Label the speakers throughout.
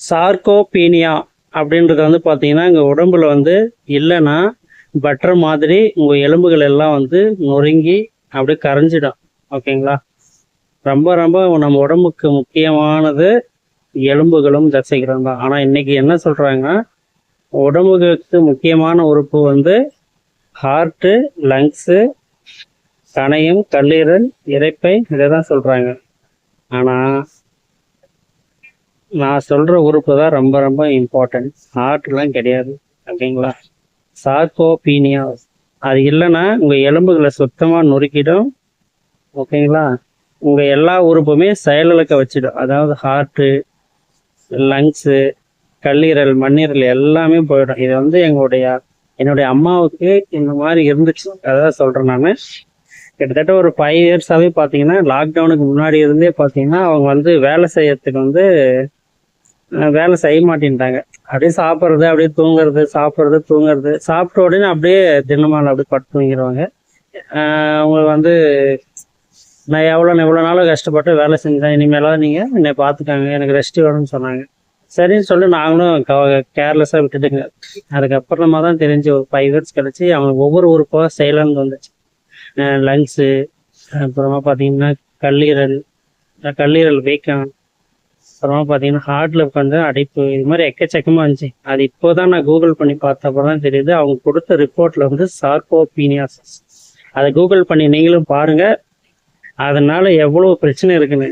Speaker 1: Sarcopenia அப்படின்றது வந்து பார்த்தீங்கன்னா எங்கள் உடம்புல வந்து இல்லைன்னா பட்டர் மாதிரி உங்கள் எலும்புகள் எல்லாம் வந்து நொறுங்கி அப்படியே கரைஞ்சிடும். ஓகேங்களா? ரொம்ப ரொம்ப நம்ம உடம்புக்கு முக்கியமானது எலும்புகளும் தசைகளும் தான். ஆனால் இன்றைக்கி என்ன சொல்கிறாங்கன்னா உடம்புக்கு முக்கியமான உறுப்பு வந்து ஹார்ட்டு லங்ஸு கணையம் கல்லீரல் இறைப்பை இதை தான் சொல்கிறாங்க ஆனால் நான் சொல்கிற உறுப்பு தான் ரொம்ப ரொம்ப இம்பார்ட்டன்ட் ஹார்ட்லாம் கிடையாது ஓகேங்களா? சார்கோபீனியா அது இல்லைன்னா உங்கள் எலும்புகளை சுத்தமாக நொறுக்கிடும் ஓகேங்களா? உங்கள் எல்லா உறுப்புமே செயலிழக்க வச்சிடும். அதாவது ஹார்ட்டு லங்ஸு கல்லீரல் மண்ணீரல் எல்லாமே போயிடும். இது வந்து எங்களுடைய என்னுடைய அம்மாவுக்கு இந்த மாதிரி இருந்துச்சு. அதான் சொல்கிறேன் நான். கிட்டத்தட்ட ஒரு ஃபைவ் இயர்ஸாகவே பார்த்தீங்கன்னா லாக்டவுனுக்கு முன்னாடி இருந்தே பார்த்தீங்கன்னா அவங்க வந்து வேலை செய்யறதுக்கு வந்து வேலை செய்ய மாட்டேன்ட்டாங்க. அப்படியே சாப்பிட்றது அப்படியே தூங்குறது சாப்பிட்றது தூங்குறது. சாப்பிட்ட உடனே அப்படியே தினமான அப்படியே பட்டு தூங்கிடுவாங்க அவங்க வந்து நான் எவ்வளோ எவ்வளோ நாளும் கஷ்டப்பட்டு வேலை செஞ்சேன். இனிமேலாவது நீங்கள் என்னை பார்த்துக்காங்க. எனக்கு ரெஸ்ட் வேணும்னு சொன்னாங்க. சரின்னு சொல்லி நாங்களும் கேர்லெஸ்ஸாக விட்டுட்டுங்க. அதுக்கப்புறமா தான் தெரிஞ்சு ஒரு ஃபைவ் இயர்ஸ் கழிச்சு அவங்க ஒவ்வொரு உறுப்பாக செயலந்து வந்துச்சு. லங்ஸு அப்புறமா பார்த்தீங்கன்னா கல்லீரல் கல்லீரல் வீக்கம் அப்புறமா பார்த்தீங்கன்னா ஹார்ட்டில் கொஞ்சம் அடைப்பு இது மாதிரி எக்கச்சக்கமாக இருந்துச்சு. அது இப்போ தான் நான் கூகுள் பண்ணி பார்த்தப்பதான் தெரியுது. அவங்க கொடுத்த ரிப்போர்ட்ல வந்து சார்கோபீனியாசிஸ் அதை கூகுள் பண்ணி நீங்களும் பாருங்க. அதனால எவ்வளோ பிரச்சனை இருக்குன்னு.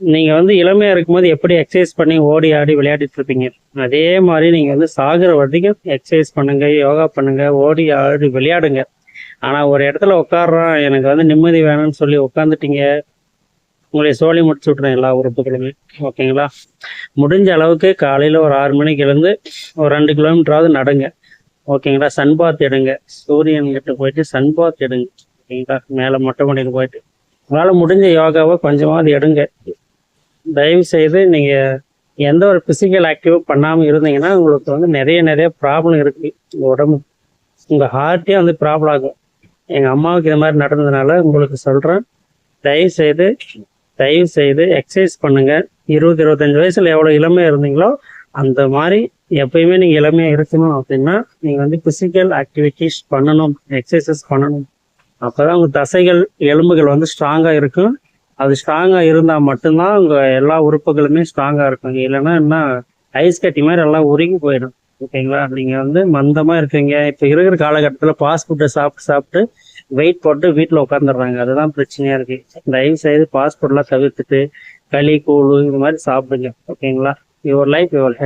Speaker 1: நீங்கள் வந்து இளமையாக இருக்கும்போது எப்படி எக்ஸசைஸ் பண்ணி ஓடி ஆடி விளையாடிட்டு இருப்பீங்க? அதே மாதிரி நீங்கள் வந்து சாகிற வரைக்கும் எக்ஸசைஸ் பண்ணுங்க யோகா பண்ணுங்க ஓடி ஆடி விளையாடுங்க. ஆனால் ஒரு இடத்துல உட்காடுறோம் எனக்கு வந்து நிம்மதி வேணும்னு சொல்லி உட்காந்துட்டீங்க உங்களை சோழி முடிச்சு விட்றேன் எல்லா உறுப்புகளுமே ஓகேங்களா? முடிஞ்ச அளவுக்கு காலையில் ஒரு ஆறு மணிக்கு எழுந்து ஒரு ரெண்டு கிலோமீட்டராவது நடங்க. ஓகேங்களா? சன்பாத் எடுங்க. சூரியன்கிட்ட போயிட்டு சன்பாத் எடுங்க. ஓகேங்களா? மேலே மொட்டை மாடியில் போயிட்டு. உங்களால் முடிஞ்ச யோகாவை கொஞ்சமாவது எடுங்க. தயவு செய்து நீங்கள் எந்த ஒரு ஃபிசிக்கல் ஆக்டிவும் பண்ணாமல் இருந்தீங்கன்னா உங்களுக்கு வந்து நிறைய நிறைய ப்ராப்ளம் இருக்குது உங்கள் உடம்பு உங்கள் ஹார்ட்டே வந்து ப்ராப்ளம் ஆகும். எங்கள் அம்மாவுக்கு இது மாதிரி நடந்ததுனால உங்களுக்கு சொல்கிறேன் தயவு செய்து தயவு செய்து எக்ஸசைஸ் பண்ணுங்க. இருபது இருபத்தஞ்சு வயசுல எவ்வளோ இளமையாக இருந்தீங்களோ அந்த மாதிரி எப்பயுமே நீங்கள் இளமையாக இருக்கணும் அப்படின்னா நீங்கள் வந்து ஃபிசிக்கல் ஆக்டிவிட்டிஸ் பண்ணணும் எக்ஸசைசஸ் பண்ணணும். அப்போ தான் உங்கள் தசைகள் எலும்புகள் வந்து ஸ்ட்ராங்காக இருக்கும். அது ஸ்ட்ராங்காக இருந்தால் மட்டும்தான் உங்கள் எல்லா உறுப்புகளுமே ஸ்ட்ராங்காக இருக்கும். இல்லைன்னா என்ன ஐஸ் கட்டி மாதிரி எல்லாம் உருகி போயிடும். ஓகேங்களா நீங்கள் வந்து மந்தமாக இருக்கீங்க. இப்போ இருக்கிற காலகட்டத்தில் ஃபாஸ்ட் ஃபுட்டை சாப்பிட்டு சாப்பிட்டு வெயிட் போட்டு வீட்டில் உட்காந்துடுறாங்க அதுதான் பிரச்சனையாக இருக்குது தயவு செய்து ஃபாஸ்ட் ஃபுட்லாம் தவிர்த்துட்டு களி கூழ் இந்த மாதிரி சாப்பிடுங்க. ஓகேங்களா யுவர் லைஃப் யுவர் ஹெல்த்